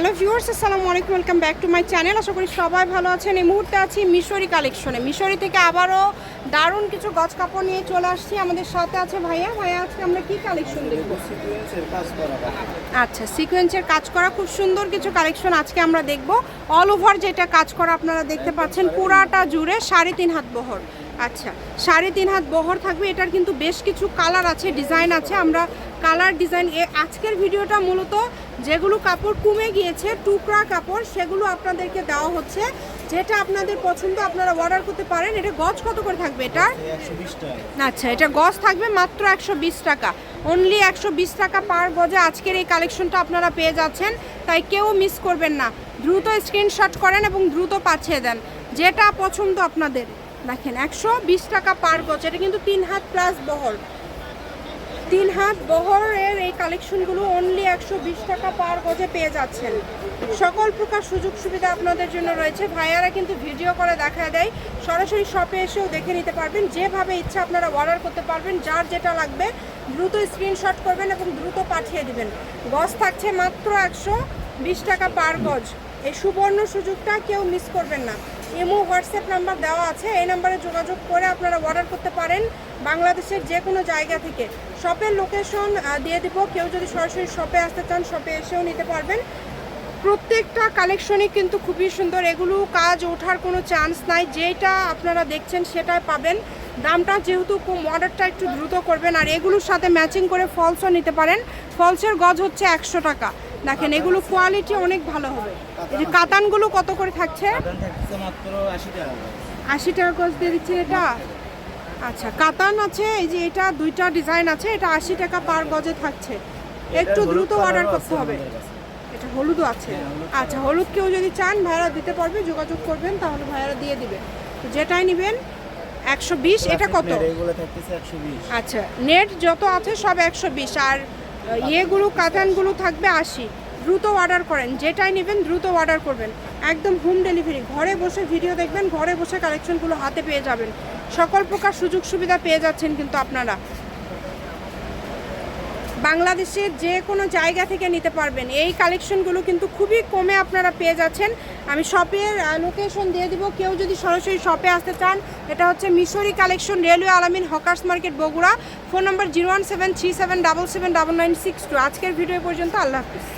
Hello viewers আসসালামু আলাইকুম welcome back to my channel আশা করি সবাই ভালো আছেন। এই মুহূর্তে আছি মিশরি কালেকশনে মিশরি থেকে আবারও দারুণ কিছু গছ কাপড় নিয়ে চলে আসছি। আমাদের সাথে আছে ভাইয়া। ভাইয়া আজকে আমরা কি কালেকশন দেখব। আচ্ছা সিকোয়েন্সের কাজ করা খুব সুন্দর কিছু কালেকশন আজকে আমরা দেখব। অল ওভার যেটা কাজ করা আপনারা দেখতে পাচ্ছেন পুরাটা জুড়ে সাড়ে তিন হাত বহর। আচ্ছা সাড়ে তিন হাত বহর থাকবে, এটার কিন্তু বেশ কিছু কালার আছে ডিজাইন আছে, আমরা কালার ডিজাইন আজকের ভিডিওটা মূলত যেগুলো কাপড় কমে গিয়েছে, টুকরা কাপড়, সেগুলো আপনাদেরকে দেওয়া হচ্ছে, যেটা আপনাদের পছন্দ আপনারা অর্ডার করতে পারেন, এটা গজ কত করে থাকবে এটার এই 120 টাকা। আচ্ছা এটা গজ থাকবে মাত্র একশো বিশ টাকা অনলি একশো বিশ টাকা পার গজে আজকের এই কালেকশনটা আপনারা পেয়ে যাচ্ছেন, তাই কেউ মিস করবেন না, দ্রুত স্ক্রিনশট করেন এবং দ্রুত পাঠিয়ে দেন, যেটা পছন্দ আপনাদের দেখেন, একশো বিশ টাকা পার গজ, এটা কিন্তু তিন হাত প্লাস বহর। তিন হাত বহরের এই কালেকশনগুলো অনলি একশো বিশ টাকা পার গজে পেয়ে যাচ্ছেন। সকল প্রকার সুযোগ সুবিধা আপনাদের জন্য রয়েছে। ভাইয়ারা কিন্তু ভিডিও করে দেখা দেয়। সরাসরি শপে এসেও দেখে নিতে পারবেন। যেভাবে ইচ্ছা আপনারা অর্ডার করতে পারবেন। যার যেটা লাগবে, দ্রুত স্ক্রিনশট করবেন এবং দ্রুত পাঠিয়ে দিবেন। গজ থাকছে মাত্র একশো বিশ টাকা পার গজ। এই সুবর্ণ সুযোগটা কেউ মিস করবেন না। ইমো, হোয়াটসঅ্যাপ নাম্বার দেওয়া আছে। এই নাম্বারে যোগাযোগ করে আপনারা অর্ডার করতে পারেন বাংলাদেশের যে কোনো জায়গা থেকে। শপের লোকেশন দিয়ে দিব। কেউ যদি সরাসরি শপে আসতে চান শপে এসেও নিতে পারবেন। প্রত্যেকটা কালেকশনই কিন্তু খুবই সুন্দর। এগুলো কাজ ওঠার কোনো চান্স নাই। যেটা আপনারা দেখছেন, সেটাই পাবেন। দামটা যেহেতু কম অর্ডারটা একটু দ্রুত করবেন। আর এগুলোর সাথে ম্যাচিং করে ফলসও নিতে পারেন। ফলসের গজ হচ্ছে একশো টাকা। দেখেন এগুলো কোয়ালিটি অনেক ভালো হবে। এই যে কাতানগুলো কত করে থাকছে? কাতান থাকছে মাত্র 80 টাকা করে। আশি টাকা গজ দিয়ে দিচ্ছে এটা? আচ্ছা কাতান আছে এই যে এটা দুইটা ডিজাইন আছে এটা আশি টাকা পার গজে থাকছে। একটু দ্রুত অর্ডার করতে হবে। এটা হলুদও আছে। হ্যাঁ, আচ্ছা হলুদ কেউ যদি চান ভাইয়ারা দিতে পারবে যোগাযোগ করবেন তাহলে ভাইয়ারা দিয়ে দিবে। তো যেটাই নেবেন একশো বিশ এটা কত? Plastic net এগুলো থাকতেছে 120 আচ্ছা নেট যত আছে সব একশো বিশ আর ইয়েগুলো, কাতানগুলো থাকবে আশি। দ্রুত অর্ডার করেন, যেটাই নেবেন দ্রুত অর্ডার করবেন। একদম হোম ডেলিভারি ঘরে বসে ভিডিও দেখবেন, ঘরে বসে কালেকশনগুলো হাতে পেয়ে যাবেন। সকল প্রকার সুযোগ সুবিধা পেয়ে যাচ্ছেন কিন্তু আপনারা। বাংলাদেশের যে কোনো জায়গা থেকে নিতে পারবেন। এই কালেকশনগুলো কিন্তু খুবই কমে আপনারা পেয়ে যাচ্ছেন। আমি শপের লোকেশন দিয়ে দিব। কেউ যদি সরাসরি শপে আসতে চান, এটা হচ্ছে Mishri collection, railway Alamin, hawkers market, Bogura. Phone number zero one seven three seven double seven double nine six two. আজকের ভিডিও পর্যন্ত আল্লাহ হাফিজ।